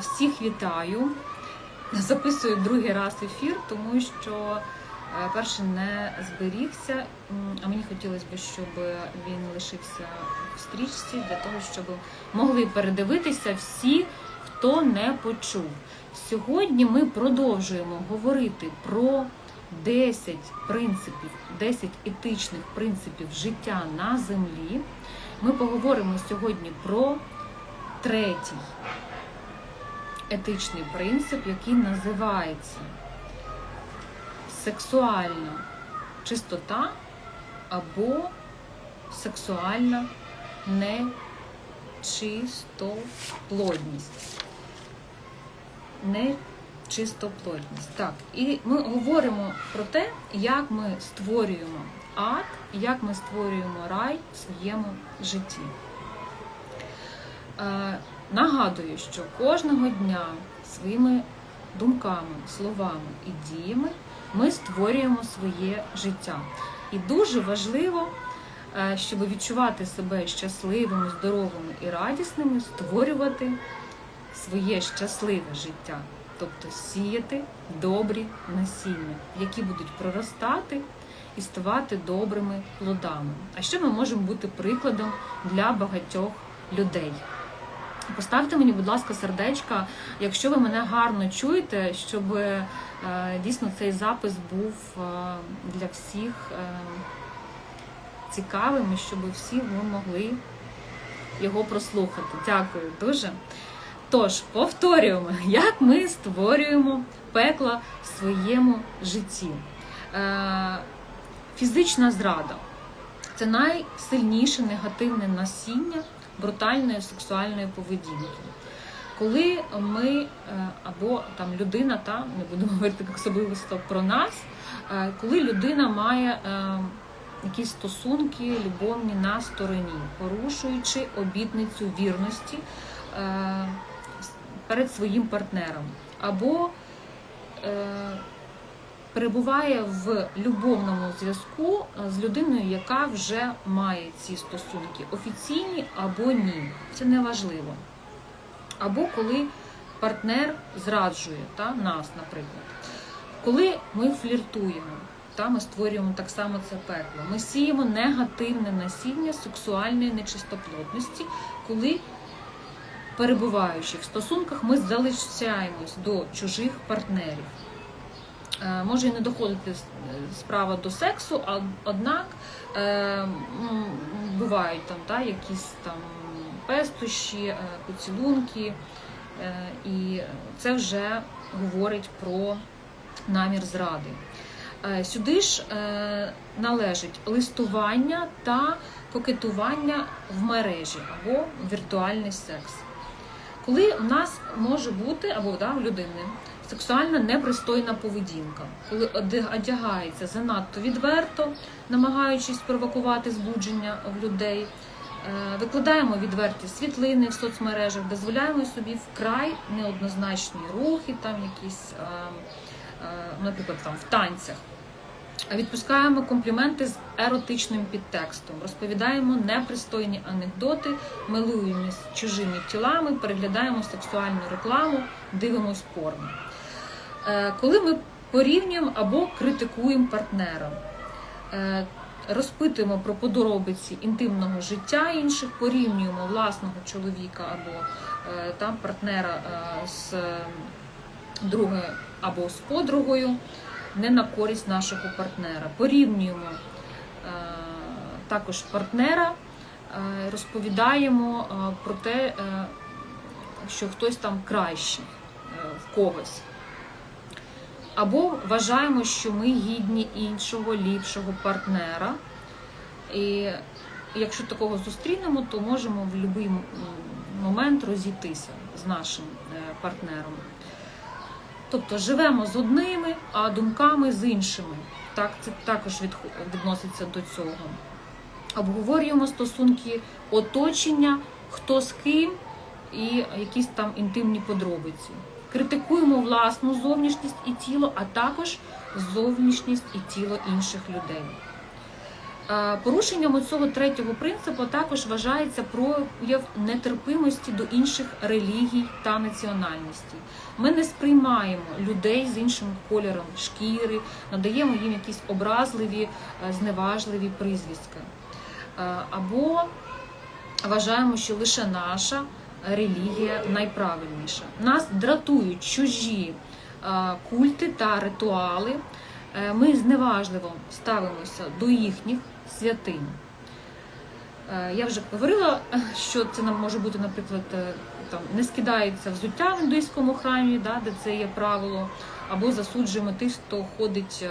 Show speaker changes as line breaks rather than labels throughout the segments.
Всіх вітаю. Записую другий раз ефір, тому що е, перший не зберігся. А мені хотілося б, щоб він лишився в стрічці для того, щоб могли передивитися всі, хто не почув. Сьогодні ми продовжуємо говорити про 10 принципів, 10 етичних принципів життя на землі. Ми поговоримо сьогодні про третій етичний принцип, який називається сексуальна чистота або сексуальна нечистоплодність. Нечистоплодність. Так, і ми говоримо про те, як ми створюємо ад, як ми створюємо рай в своєму житті. Нагадую, що кожного дня своїми думками, словами і діями ми створюємо своє життя. І дуже важливо, е, щоб відчувати себе щасливими, здоровими і радісними, створювати своє щасливе життя, тобто сіяти добрі насіння, які будуть проростати і ставати добрими плодами. А що ми можемо бути прикладом для багатьох людей? Поставте мені, будь ласка, сердечка, якщо ви мене гарно чуєте, щоб е, дійсно цей запис був е, для всіх е, цікавим і щоб всі ви могли його прослухати. Дякую дуже. Тож, повторюємо, як ми створюємо пекло в своєму житті. Фізична зрада це найсильніше негативне насіння брутальної сексуальної поведінки. Коли ми е, або там людина, та не будемо говорити особливо про нас, е, коли людина має е, якісь стосунки любовні на стороні, порушуючи обітницю вірності перед своїм партнером, або перебуває в любовному зв'язку з людиною, яка вже має ці стосунки, офіційні або ні. Це не важливо. Або коли партнер зраджує та, нас, наприклад. Коли ми фліртуємо, та, ми створюємо так само це пекло, ми сіємо негативне насіння сексуальної нечистоплотності, коли, перебуваючи в стосунках, ми залишаємось до чужих партнерів. Е, може і не доходити справа до сексу, однак е, бувають там та, якісь там пестощі, е, поцілунки, і це вже говорить про намір зради. Сюди ж належить листування та кокетування в мережі або віртуальний секс. Коли в нас може бути, або да, в людини сексуальна непристойна поведінка, коли одягається занадто відверто, намагаючись провокувати збудження в людей. Е, викладаємо відверті світлини в соцмережах, дозволяємо собі вкрай неоднозначні рухи, там якісь, е, е, наприклад, там в танцях. Відпускаємо компліменти з еротичним підтекстом, розповідаємо непристойні анекдоти, милуємось чужими тілами, переглядаємо сексуальну рекламу, дивимось порно. Е, коли ми порівнюємо або критикуємо партнера, е, розпитуємо про подробиці інтимного життя інших, порівнюємо власного чоловіка або е, там партнера з другою або з подругою, не на користь нашого партнера. Порівнюємо також партнера, розповідаємо про те, що хтось там кращий в когось. Або вважаємо, що ми гідні іншого ліпшого партнера. І якщо такого зустрінемо, то можемо в будь-який момент розійтися з нашим е, партнером. Тобто живемо з одними, а думками з іншими. Так, Це також відноситься до цього. Обговорюємо стосунки оточення, хто з ким і якісь там інтимні подробиці. Критикуємо власну зовнішність і тіло, а також зовнішність і тіло інших людей. Е, Порушенням цього третього принципу також вважається прояв нетерпимості до інших релігій та національностей. Ми не сприймаємо людей з іншим кольором шкіри, надаємо їм якісь образливі, е, зневажливі прізвиська. Е, Або вважаємо, що лише наша релігія найправильніша. Нас дратують чужі е, культи та ритуали. Е, Ми зневажливо ставимося до їхніх святинь. Е, Я вже говорила, що це нам може бути, наприклад, е, там не скидається взуття в індуїзькому храмі, да, де це є правило, або засуджуємо тих, хто ходить е,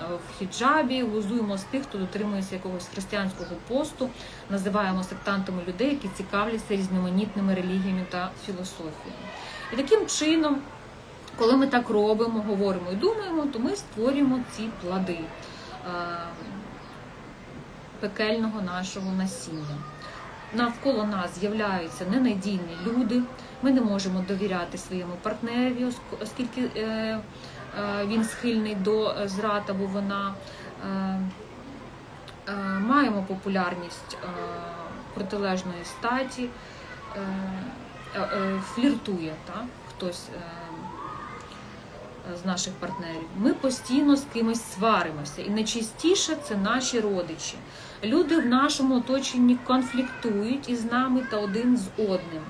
в хіджабі, глузуємо з тих, хто дотримується якогось християнського посту, називаємо сектантами людей, які цікавляться різноманітними релігіями та філософіями. І таким чином, коли ми так робимо, говоримо і думаємо, то ми створюємо ці плоди пекельного нашого насіння. Навколо нас з'являються ненадійні люди. Ми не можемо довіряти своєму партнері, оскільки е, е, він схильний до е, зрад або вона. Маємо популярність протилежної статі, фліртує так? хтось з наших партнерів. Ми постійно з кимось сваримося, і найчастіше це наші родичі. Люди в нашому оточенні конфліктують із нами та один з одним.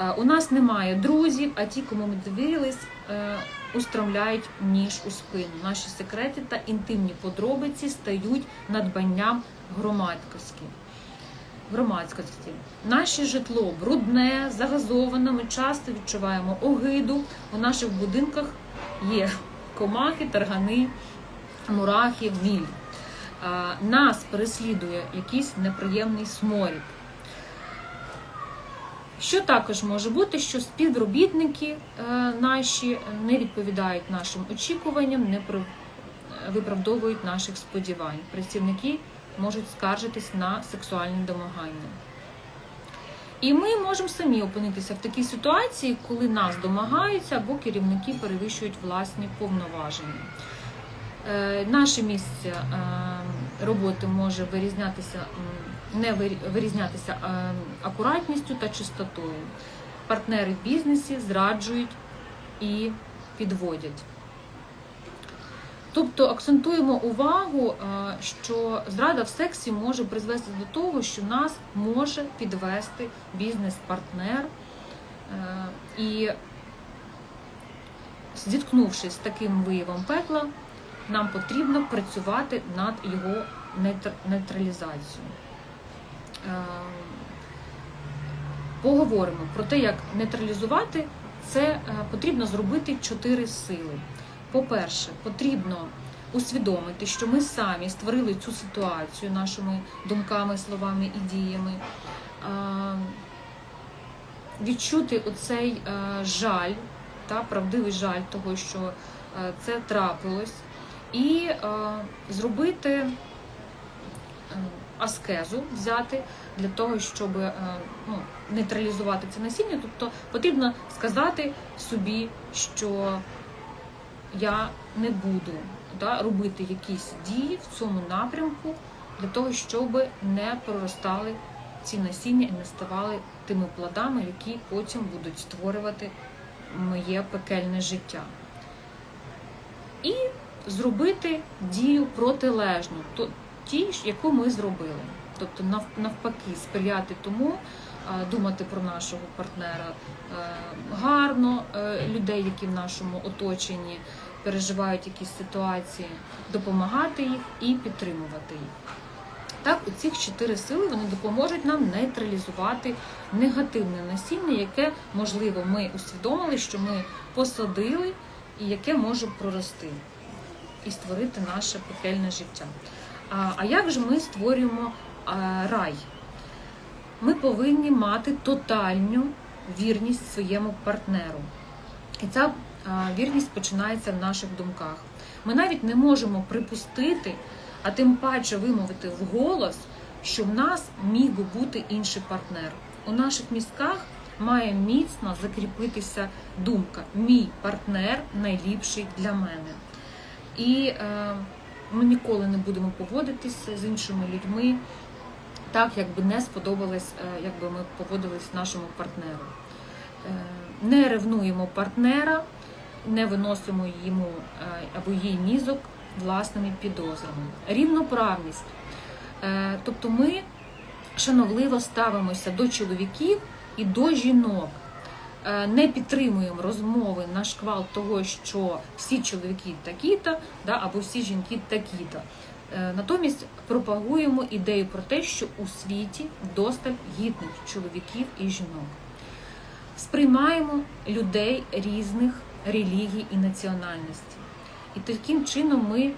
Е, У нас немає друзів, а ті, кому ми довірились, е, устромляють ніж у спину. Наші секрети та інтимні подробиці стають надбанням громадськості. Громадськості. Наше житло брудне, загазоване. Ми часто відчуваємо огиду. У наших будинках є комахи, таргани, мурахи, міль. Нас переслідує якийсь неприємний сморід. Що також може бути, що співробітники е, наші не відповідають нашим очікуванням, не при- виправдовують наших сподівань. Працівники можуть скаржитись на сексуальні домагання. І ми можемо самі опинитися в такій ситуації, коли нас домагаються або керівники перевищують власні повноваження. Е, Наше місце е, роботи може вирізнятися, не вирізнятися акуратністю та чистотою. Партнери в бізнесі зраджують і підводять. Тобто акцентуємо увагу, е, що зрада в сексі може призвести до того, що нас може підвести бізнес-партнер. Е, І зіткнувшись з таким виявом пекла, нам потрібно працювати над його нейтралізацією. Е, Поговоримо про те, як нейтралізувати це е, потрібно зробити чотири сили. По-перше, потрібно усвідомити, що ми самі створили цю ситуацію нашими думками, словами і діями. Е, Відчути оцей е, жаль, та, правдивий жаль того, що е, це трапилось, і е, зробити е, аскезу взяти для того, щоб е, ну, нейтралізувати це насіння. Тобто потрібно сказати собі, що я не буду да, робити якісь дії в цьому напрямку для того, щоб не проростали ці насіння і не ставали тими плодами, які потім будуть створювати моє пекельне життя. І зробити дію протилежну, то- тій, яку ми зробили. Тобто навпаки, сприяти тому, думати про нашого партнера е, гарно, е, людей, які в нашому оточенні переживають якісь ситуації, допомагати їх і підтримувати їх. Так, оці чотири сили вони допоможуть нам нейтралізувати негативне насіння, яке, можливо, ми усвідомили, що ми посадили, і яке може прорости і створити наше пекельне життя. А, як же ми створюємо рай? Ми повинні мати тотальну вірність своєму партнеру. І ця вірність починається в наших думках. Ми навіть не можемо припустити, а тим паче вимовити вголос, що в нас міг би бути інший партнер. У наших мізках має міцно закріпитися думка: мій партнер найліпший для мене. І е, ми ніколи не будемо поводитися з іншими людьми так, як би не сподобалось, е, як би ми поводились нашому партнеру. Е, Не ревнуємо партнера, не виносимо йому е, або їй мізок власними підозрами. Рівноправність. Е, Тобто ми шановливо ставимося до чоловіків і до жінок. Е, Не підтримуємо розмови на шквал того, що всі чоловіки такі-то, да, або всі жінки такі-то. Е, Натомість пропагуємо ідею про те, що у світі досталь гідних чоловіків і жінок. Сприймаємо людей різних релігій і національностей. І таким чином ми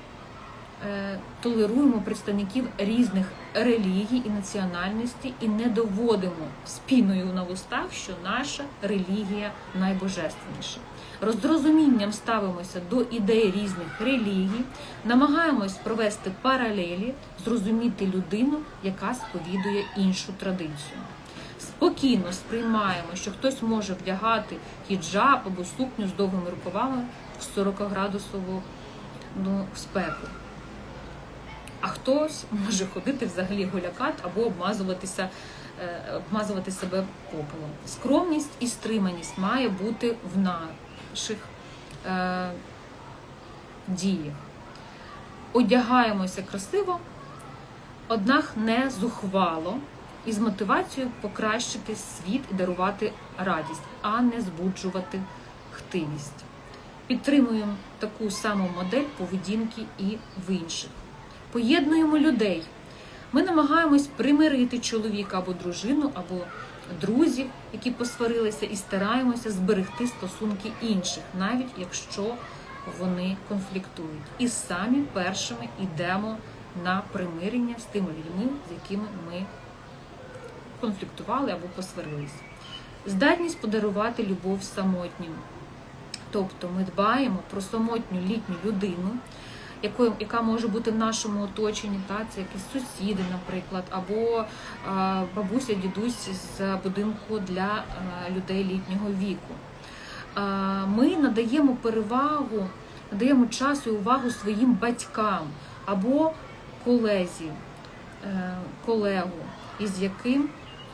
е, толеруємо представників різних релігій і національностей і не доводимо спіною на вустах, що наша релігія найбожественніша. Розрозумінням ставимося до ідей різних релігій, намагаємось провести паралелі, зрозуміти людину, яка сповідує іншу традицію. Спокійно сприймаємо, що хтось може вдягати хіджаб або сукню з довгими рукавами в 40-градусову ну, спеку. А хтось може ходити взагалі голякат або обмазуватися, е, обмазувати себе попелом. Скромність і стриманість має бути в наших е, діях. Одягаємося красиво, однак не зухвало і з мотивацією покращити світ і дарувати радість, а не збуджувати хтивість. Підтримуємо таку саму модель поведінки і в інших. Поєднуємо людей. Ми намагаємось примирити чоловіка або дружину, або друзів, які посварилися, і стараємося зберегти стосунки інших, навіть якщо вони конфліктують. І самі першими йдемо на примирення з тими людьми, з якими ми конфліктували або посварилися. Здатність подарувати любов самотнім. Тобто ми дбаємо про самотню літню людину, якою, яка може бути в нашому оточенні, та, це якісь сусіди, наприклад, або а, бабуся, дідусь з будинку для а, людей літнього віку. А, ми надаємо перевагу, надаємо час і увагу своїм батькам або колезі, е, колегу, із яким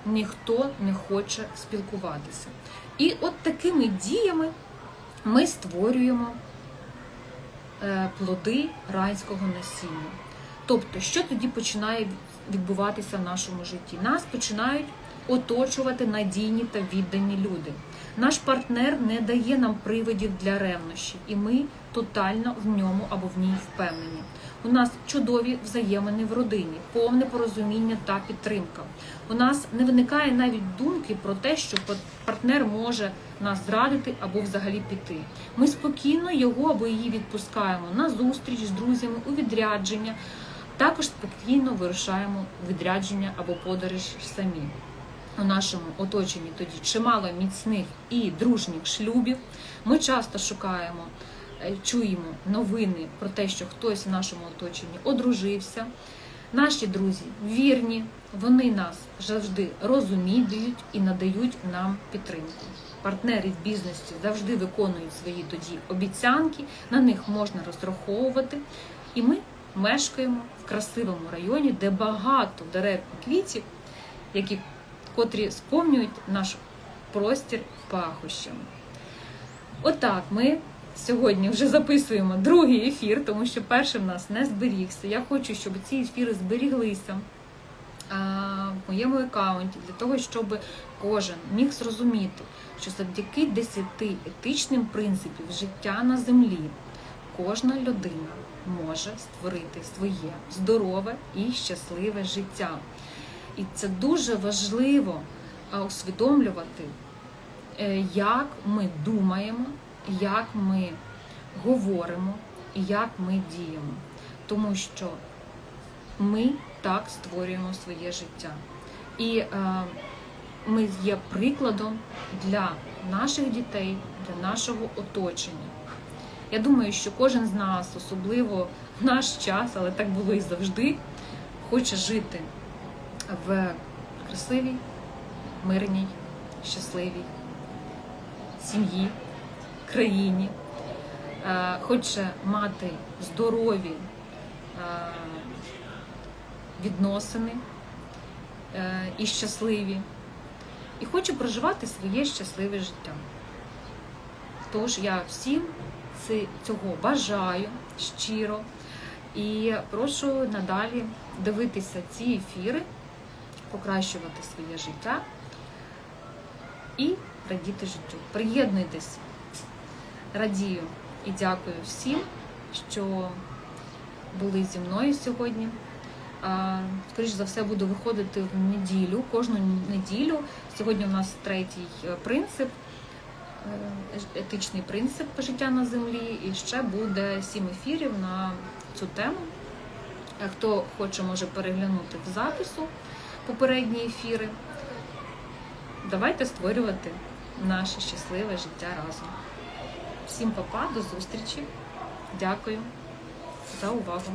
ніхто не хоче спілкуватися. І от такими діями ми створюємо е, плоди райського насіння. Тобто, що тоді починає відбуватися в нашому житті? Нас починають оточувати надійні та віддані люди. Наш партнер не дає нам приводів для ревнощів, і ми тотально в ньому або в ній впевнені. У нас чудові взаємини в родині, повне порозуміння та підтримка. У нас не виникає навіть думки про те, що партнер може нас зрадити або взагалі піти. Ми спокійно його або її відпускаємо на зустріч з друзями у відрядження. Також спокійно вирушаємо відрядження або подорож самі. У нашому оточенні тоді чимало міцних і дружніх шлюбів. Ми часто шукаємо, чуємо новини про те, що хтось в нашому оточенні одружився. Наші друзі вірні, вони нас завжди розуміють і надають нам підтримку. Партнери в бізнесі завжди виконують свої тоді обіцянки, на них можна розраховувати. І ми мешкаємо в красивому районі, де багато дерев і квітів, які котрі сповнюють наш простір пахощами. Отак ми сьогодні вже записуємо другий ефір, тому що перший в нас не зберігся. Я хочу, щоб ці ефіри зберіглися в моєму аккаунті, для того, щоб кожен міг зрозуміти, що завдяки десяти етичним принципів життя на землі кожна людина може створити своє здорове і щасливе життя. І це дуже важливо усвідомлювати, е, як ми думаємо, як ми говоримо і як ми діємо. Тому що ми так створюємо своє життя. І е, ми є прикладом для наших дітей, для нашого оточення. Я думаю, що кожен з нас, особливо в наш час, але так було і завжди, хоче жити в красивій, мирній, щасливій сім'ї, країні, хоче мати здорові відносини е, і щасливі. І хочу проживати своє щасливе життя. Тож я всім цього бажаю щиро і прошу надалі дивитися ці ефіри, покращувати своє життя і радіти життю. Приєднуйтесь, радію і дякую всім, що були зі мною сьогодні. А, Скоріш за все, буду виходити в неділю, кожну неділю. Сьогодні у нас третій е, принцип, е, етичний принцип життя на землі. І ще буде сім ефірів на цю тему. Е, Хто хоче, може переглянути в запису попередні ефіри. Давайте створювати наше щасливе життя разом. Всім па-па, до зустрічі. Дякую за увагу.